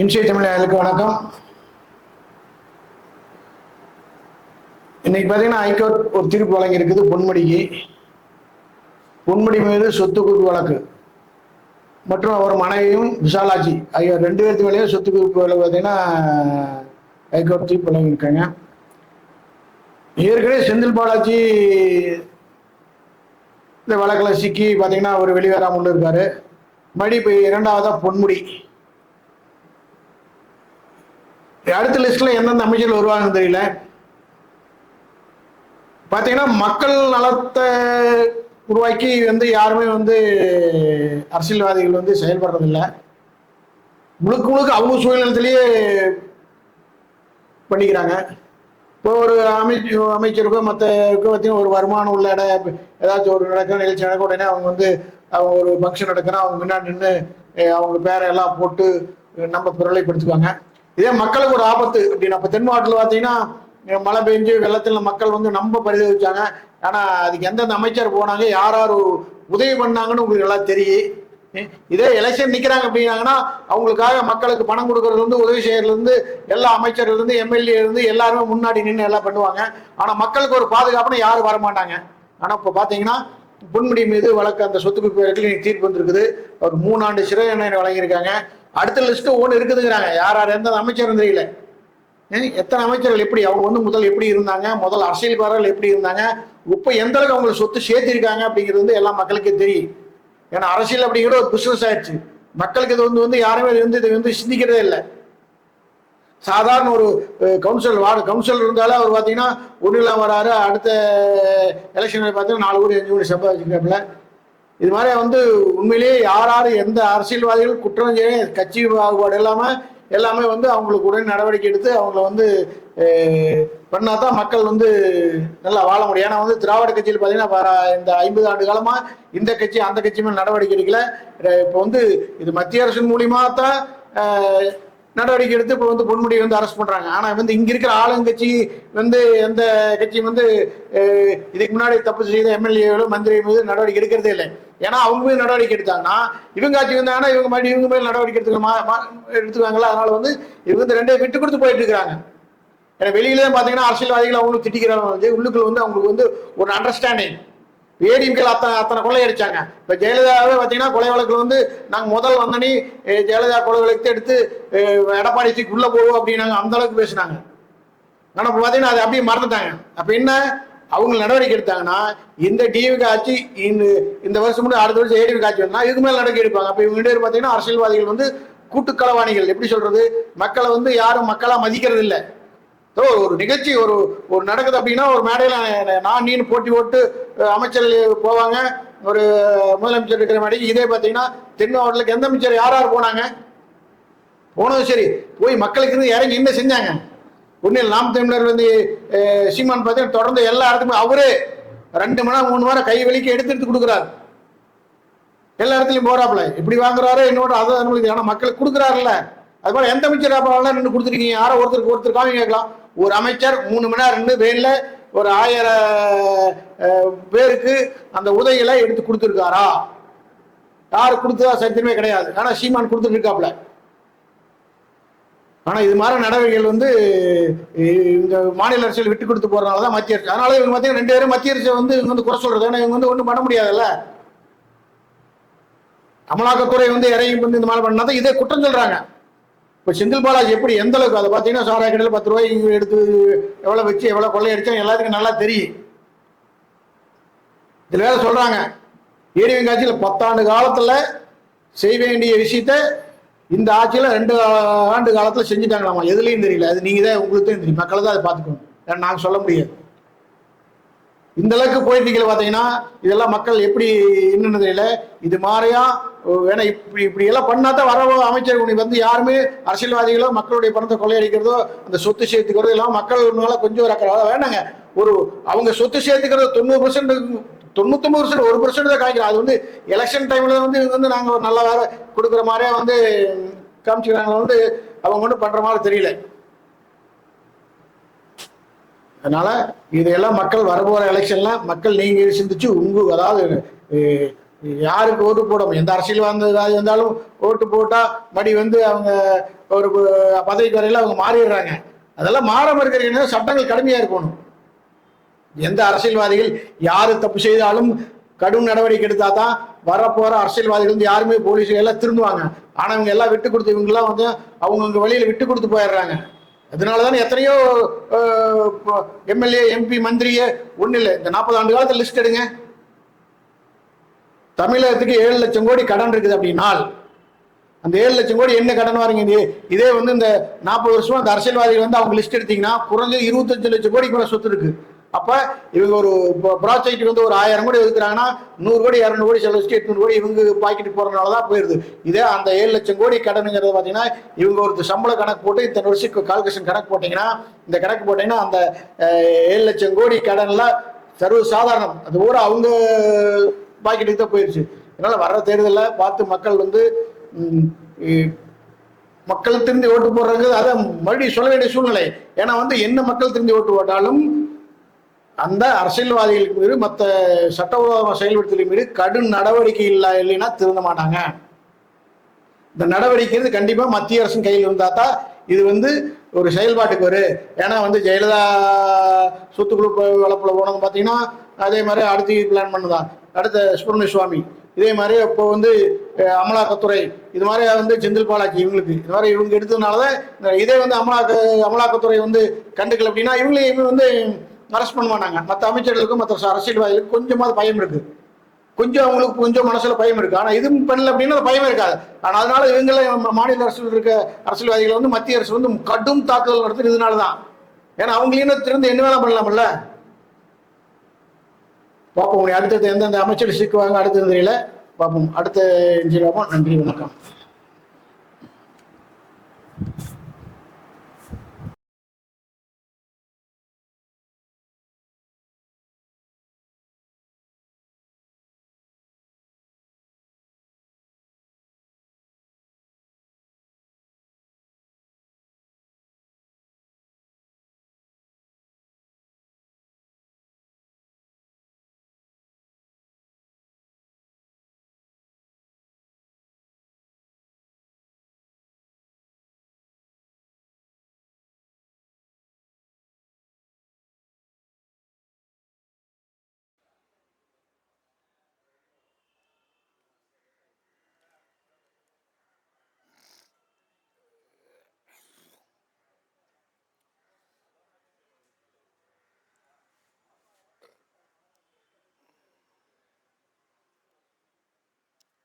இன்சிய தமிழர்களுக்கு வணக்கம். இன்னைக்கு பார்த்தீங்கன்னா ஹைகோர்ட் ஒரு தீர்ப்பு வழங்கியிருக்குது பொன்முடிக்கு. பொன்முடி மீது சொத்து குவிப்பு வழக்கு. மற்றும் அவர் மனைவியும் விஷாலாஜி ஐயோ ரெண்டு பேருக்கு மேலேயும் சொத்து குவிப்பு வழக்கு பார்த்தீங்கன்னா ஹைகோர்ட் தீர்ப்பு வழங்கியிருக்காங்க. ஏற்கனவே செந்தில் பாலாஜி இந்த வழக்கில் சிக்கி பார்த்தீங்கன்னா அவர் வெளிவராமல் இருக்காரு. மறுபடி இப்போ இரண்டாவதாக பொன்முடி. அடுத்த லிஸ்ட்ல எந்தெந்த அமைச்சர்கள் வருவாங்கன்னு தெரியல. பாத்தீங்கன்னா மக்கள் நலத்தை உருவாக்கி வந்து யாருமே வந்து அரசியல்வாதிகள் வந்து செயல்படுறதில்லை. முழுக்க முழுக்க அவங்க சுயநலத்திலேயே பண்ணிக்கிறாங்க. இப்போ ஒரு அமைச்சு அமைச்சருக்கோ மற்றக்கோ பார்த்தீங்கன்னா ஒரு வருமானம் உள்ள இடம் ஏதாச்சும் ஒரு நடக்கிற நிகழ்ச்சி நடக்க உடனே அவங்க வந்து அவங்க ஒரு ஃபங்க்ஷன் நடக்கிறா அவங்க முன்னாடி நின்று அவங்க பேரை எல்லாம் போட்டு நம்ம பிரபலப்படுத்துவாங்க இதே மக்களுக்கு ஒரு ஆபத்து. அப்படின்னா இப்போ தென் மாவட்டத்தில் பார்த்தீங்கன்னா மழை பெஞ்சு வெள்ளத்தில் மக்கள் வந்து ரொம்ப பரிதவிச்சாங்க. ஆனால் அதுக்கு எந்தெந்த அமைச்சர் போனாங்க யார் யார் உதவி பண்ணாங்கன்னு உங்களுக்கு எல்லாம் தெரியும். இதே எலெக்ஷன் நிற்கிறாங்க அப்படின்னாங்கன்னா அவங்களுக்காக மக்களுக்கு பணம் கொடுக்கறதுலேருந்து உதவி செய்யறதுலேருந்து எல்லா அமைச்சர்லேருந்து எம்எல்ஏலேருந்து எல்லாருமே முன்னாடி நின்று எல்லாம் பண்ணுவாங்க. ஆனால் மக்களுக்கு ஒரு பாதுகாப்புன்னு யாரும் வர மாட்டாங்க. இப்போ பார்த்தீங்கன்னா பொன்முடி மீது வழக்கு அந்த சொத்து குவிப்பு வழக்கில் தீர்ப்பு வந்திருக்குது. ஒரு மூணாண்டு சிறை எண்ணெய் வழங்கியிருக்காங்க. அடுத்த லிஸ்ட் ஒன்று இருக்குதுங்கிறாங்க. யார் யார் எந்த அமைச்சரும் தெரியல. ஏன், எத்தனை அமைச்சர்கள் எப்படி அவங்க வந்து முதல் எப்படி இருந்தாங்க முதல் அரசியல்வாரர்கள் எப்படி இருந்தாங்க இப்போ எந்த அளவுக்கு அவங்களை சொத்து சேர்த்திருக்காங்க அப்படிங்கிறது வந்து எல்லா மக்களுக்கே தெரியும். ஏன்னா அரசியல் அப்படிங்கிற ஒரு பிசினஸ் ஆயிடுச்சு. மக்களுக்கு இது வந்து வந்து யாருமே வந்து இதை வந்து சிந்திக்கிறதே இல்லை. சாதாரண ஒரு கவுன்சில் வார்டு கவுன்சிலர் இருந்தாலும் அவர் பார்த்தீங்கன்னா ஒன்றுலாம் வராரு. அடுத்த எலெக்ஷன் பார்த்தீங்கன்னா நாலு கோடி அஞ்சு கோடி சம்பாதிச்சிருக்காப்புல. இது மாதிரி வந்து உண்மையிலேயே யார் யார் எந்த அரசியல்வாதிகள் குற்றம் செய்ய கட்சி பாகுபாடு இல்லாமல் எல்லாமே வந்து அவங்களுக்கு உடனே நடவடிக்கை எடுத்து அவங்கள வந்து பண்ணா தான் மக்கள் வந்து நல்லா வாழ முடியும். ஏன்னா வந்து திராவிட கட்சியில் பார்த்தீங்கன்னா வர- இந்த ஐம்பது ஆண்டு காலமாக இந்த கட்சி அந்த கட்சி நடவடிக்கை எடுக்கல. இப்போ வந்து இது மத்திய அரசின் மூலியமாக தான் நடவடிக்கை எடுத்து இப்போ வந்து பொன்முடியை வந்து அரெஸ்ட் பண்ணுறாங்க ஆனால் வந்து இங்கே இருக்கிற ஆளுங்கட்சி வந்து எந்த கட்சியும் வந்து இதுக்கு முன்னாடி தப்பு செய்த எம்எல்ஏகளோ மந்திரி மீது நடவடிக்கை எடுக்கிறதே இல்லை. ஏன்னா அவங்க மீது நடவடிக்கை எடுத்தாங்கன்னா இவங்க ஆட்சி வந்தாங்கன்னா இவங்க மறுபடியும் இவங்க மேல் நடவடிக்கை எடுத்துக்கணுமா மா- அதனால வந்து இவங்க வந்து ரெண்டே விட்டு கொடுத்து போயிட்டு இருக்கிறாங்க. ஏன்னா வெளியிலே பாத்தீங்கன்னா அரசியல்வாதிகள் அவங்களுக்கு திட்டிக்கிறாங்க. வந்து உள்ளுக்குள்ள வந்து அவங்களுக்கு வந்து ஒரு அண்டர்ஸ்டாண்டிங் ஏடிஎம்கேல அத்தனை அத்தனை கொள்ளை அடிச்சாங்க. இப்ப ஜெயலலிதாவே பாத்தீங்கன்னா கொலை வழக்குல வந்து நாங்க முதல் வந்தனி ஜெயலலிதா கொலை வழக்கு எடுத்து அஹ், எடப்பாடி சீக்கு உள்ள போவோம் அப்படின்னாங்க அந்த அளவுக்கு பேசினாங்க. ஆனா இப்போ பாத்தீங்கன்னா அது அப்படியே மறந்துட்டாங்க. அப்ப என்ன? அவங்க நடவடிக்கை எடுத்தாங்கன்னா இந்த டிவி ஆட்சி இந்த இந்த வருஷம் முன்னாடி அடுத்த வருஷம் ஏடிவி ஆட்சி வந்தா இதுக்கு மேல நடவடிக்கை எடுப்பாங்க. அப்ப இவங்க ரெண்டு பாத்தீங்கன்னா அரசியல்வாதிகள் வந்து கூட்டுக்களவாணிகள். எப்படி சொல்றது? மக்களை வந்து யாரும் மக்களா மதிக்கிறது இல்ல ஒரு நிகழ்ச்சி ஒரு ஒரு நடக்குது அப்படின்னா ஒரு மேடையில நான் நீனு போட்டி போட்டு அமைச்சர் போவாங்க. ஒரு முதலமைச்சர் இருக்கிற மேடைக்கு இதே பாத்தீங்கன்னா தென் மாவட்டத்துக்கு எந்த அமைச்சர் யார் யார் போனாங்க? போனதும் சரி. போய் மக்களுக்கு இருந்து இறங்கி என்ன செஞ்சாங்க? ஒன்றில் நாம் தமிழர் வந்து சீமான் பார்த்தீங்கன்னா தொடர்ந்து எல்லா இடத்துக்குமே அவரே ரெண்டு மணி நேரம் மூணு வாரம் கை வலிக்கு எடுத்து எடுத்து கொடுக்குறாரு. எல்லா இடத்துலையும் போறாப்புல. இப்படி வாங்குறாரு என்னோட அதை நம்மளுக்கு ஆனால் மக்களுக்கு கொடுக்குறாருல்ல. அது போல எந்த அமைச்சர் அப்புறம் நின்று கொடுத்துருக்கீங்க? யாரோ ஒருத்தருக்கு ஒருத்தர் காமி கேட்கலாம். ஒரு அமைச்சர் மூணு மணி நேரம் நின்று வெயிலில் ஒரு ஆயிரம் பேருக்கு அந்த உதவிகளை எடுத்து கொடுத்துருக்காரா? யார் கொடுத்ததா சத்தியமே கிடையாது. ஆனால் சீமான் கொடுத்துட்டு இருக்காப்புல. ஆனா இது மாதிரி நடவடிக்கைகள் வந்து இந்த மாநில அரசியல் விட்டு கொடுத்து போறதுனால தான் மத்திய அரசு. அதனால இவங்க பார்த்தீங்கன்னா ரெண்டு பேரும் மத்திய அரசு வந்து இவங்க வந்து குறை சொல்றது. ஏன்னா இவங்க வந்து ஒன்றும் பண்ண முடியாதுல்ல. அமலாக்கத்துறை வந்து இறங்கி வந்து இந்த மாதிரி பண்ணா தான் இதே குற்றம் சொல்றாங்க. இப்போ செந்தில் பாலாஜி எப்படி எந்த அளவுக்கு அதை பார்த்தீங்கன்னா சாராய கடையில் பத்து ரூபாய் இங்க எடுத்து எவ்வளோ வச்சு எவ்வளோ கொள்ளையடிச்சா எல்லாத்துக்கும் நல்லா தெரியும். இதில் வேற சொல்றாங்க. ஏடிவி பத்தாண்டு காலத்துல செய்ய வேண்டிய விஷயத்த இந்த ஆட்சியில ரெண்டு ஆண்டு காலத்துல செஞ்சுட்டாங்களாமா? எதுலையும் தெரியல. அது நீங்க தான் உங்களுக்கு தான் தெரியும். மக்களை தான் அதை பார்த்துக்கணும். ஏன்னா நாங்க சொல்ல முடியாது. இந்த அளவுக்கு போயிட்டு பார்த்தீங்கன்னா இதெல்லாம் மக்கள் எப்படி என்னன்னு தெரியல. இது மாதிரியா வேணா இப்படி இப்படி எல்லாம் பண்ணா தான் வர அமைச்சர் வந்து யாருமே அரசியல்வாதிகளோ மக்களுடைய பணத்தை கொள்ளையடிக்கிறதோ அந்த சொத்து சேர்த்துக்கிறதோ எல்லாம் மக்கள் மேல கொஞ்சம் ஒரு அக்கறை வேணாங்க. ஒரு அவங்க சொத்து சேர்த்துக்கிறது தொண்ணூறு பர்சன்ட் தொண்ணூத்தொம்பது பர்சன்ட் ஒரு பர்சன்ட் தான் காய்க்கிறோம் அது வந்து எலெக்ஷன் டைம்ல வந்து இவங்க வந்து நாங்கள் ஒரு நல்ல வேற கொடுக்குற மாதிரியே வந்து காமிச்சுக்கிறாங்க வந்து அவங்க ஒன்றும் பண்ற மாதிரி தெரியல. அதனால இதையெல்லாம் மக்கள் வரப்போற எலெக்ஷன்ல மக்கள் நீங்க சிந்திச்சு உங்க அதாவது யாருக்கு ஓட்டு போடணும்? எந்த அரசியல்வாதி இருந்தாலும் ஓட்டு போட்டா மடி வந்து அவங்க ஒரு பதவிக்கு வரையில அவங்க மாறிடுறாங்க. அதெல்லாம் மாறாம இருக்கிறீங்கன்னா சட்டங்கள் கடுமையா இருக்கணும். எந்த அரசியல்வாதிகள் யாரு தப்பு செய்தாலும் கடும் நடவடிக்கை எடுத்தா தான் வரப்போற அரசியல்வாதிகள் வந்து யாருமே போலீஸ் எல்லாம் திரும்புவாங்க. ஆனா இவங்க எல்லாம் விட்டு கொடுத்து இவங்க எல்லாம் வந்து அவங்கவுங்க வழியில விட்டு கொடுத்து போயிடுறாங்க. அதனாலதான் எத்தனையோ எம்எல்ஏ எம்பி மந்திரியே ஒண்ணு இல்லை. இந்த நாற்பது ஆண்டு காலத்துல லிஸ்ட் எடுங்க. தமிழகத்துக்கு ஏழு லட்சம் கோடி கடன் இருக்குது அப்படின்னா அந்த ஏழு லட்சம் கோடி என்ன கடன் வாங்க இதே வந்து இந்த நாற்பது வருஷம் அந்த அரசியல்வாதிகள் வந்து அவங்க லிஸ்ட் எடுத்தீங்கன்னா குறைஞ்சது இருபத்தஞ்சு லட்சம் கோடிக்கு மேல சொத்து இருக்கு. அப்ப இவங்க ஒரு ப்ராஜெக்ட் வந்து ஒரு ஆயிரம் கோடி ஒதுக்குறாங்கன்னா நூறு கோடி இரநூறு கோடி செலவு எட்நூறு கோடி இவங்க பாக்கெட்டு போறதுனால தான் போயிருது. இதே அந்த ஏழு லட்சம் கோடி கடனுங்கிறது பார்த்தீங்கன்னா இவங்க ஒரு சம்பள கணக்கு போட்டு இத்தனை வருஷத்துக்கு கால்குலேஷன் கணக்கு போட்டீங்கன்னா இந்த கணக்கு போட்டீங்கன்னா அந்த ஏழு லட்சம் கோடி கடன்ல சர்வ சாதாரணம் அது பூரா அவங்க பாக்கெட்டுக்கு தான் போயிருச்சு. அதனால வர்ற தேர்தலில் பார்த்து மக்கள் வந்து மக்கள் திரும்பி ஓட்டு போடுறது அதை மறுபடியும் சொல்ல வேண்டிய சூழ்நிலை. ஏன்னா வந்து என்ன மக்கள் திரும்பி ஓட்டு போட்டாலும் அந்த அரசியல்வாதிகளுக்கு மீது மற்ற சட்டவிரோத செயல்படுத்தலுக்கு மீது கடும் நடவடிக்கை இல்லை இல்லைன்னா திருந்த மாட்டாங்க. இந்த நடவடிக்கை கண்டிப்பாக மத்திய அரசின் கையில் இருந்தா தான் இது வந்து ஒரு செயல்பாட்டுக்கு வரும் ஏன்னா வந்து ஜெயலலிதா சொத்துக்குழு வளப்பில் போனது பார்த்தீங்கன்னா அதே மாதிரி அடுத்து பிளான் பண்ணுதான். அடுத்த சுப்பிரமணிய சுவாமி. இதே மாதிரி இப்போ வந்து அமலாக்கத்துறை இது மாதிரி வந்து செந்தில் பாலாஜி இவங்களுக்கு. இது மாதிரி இவங்க எடுத்ததுனால தான் இதே வந்து அமலாக்க அமலாக்கத்துறை வந்து கண்டுக்கல அப்படின்னா இவங்களையும் வந்து அரெஸ்ட் பண்ண மாட்டாங்க. மற்ற அமைச்சர்களுக்கும் மற்ற அரசியல்வாதிகளுக்கும் கொஞ்சமாவது பயம் இருக்கு. கொஞ்சம் அவங்களுக்கு கொஞ்சம் மனசுல பயம் இருக்கு. ஆனா இது பண்ணல அப்படின்னா பயம் இருக்காது. ஆனா அதனால இவங்கள மாநில அரசு இருக்க அரசியல்வாதிகளை வந்து மத்திய அரசு வந்து கடும் தாக்குதல் நடத்துறது இதனாலதான். ஏன்னா அவங்களையும் திறந்து என்ன வேலை பண்ணலாம்ல? பார்ப்போம். அடுத்தது எந்தெந்த அமைச்சர் சிக்குவாங்க அடுத்தது தெரியல. பார்ப்போம். அடுத்த நன்றி வணக்கம்.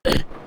Eh.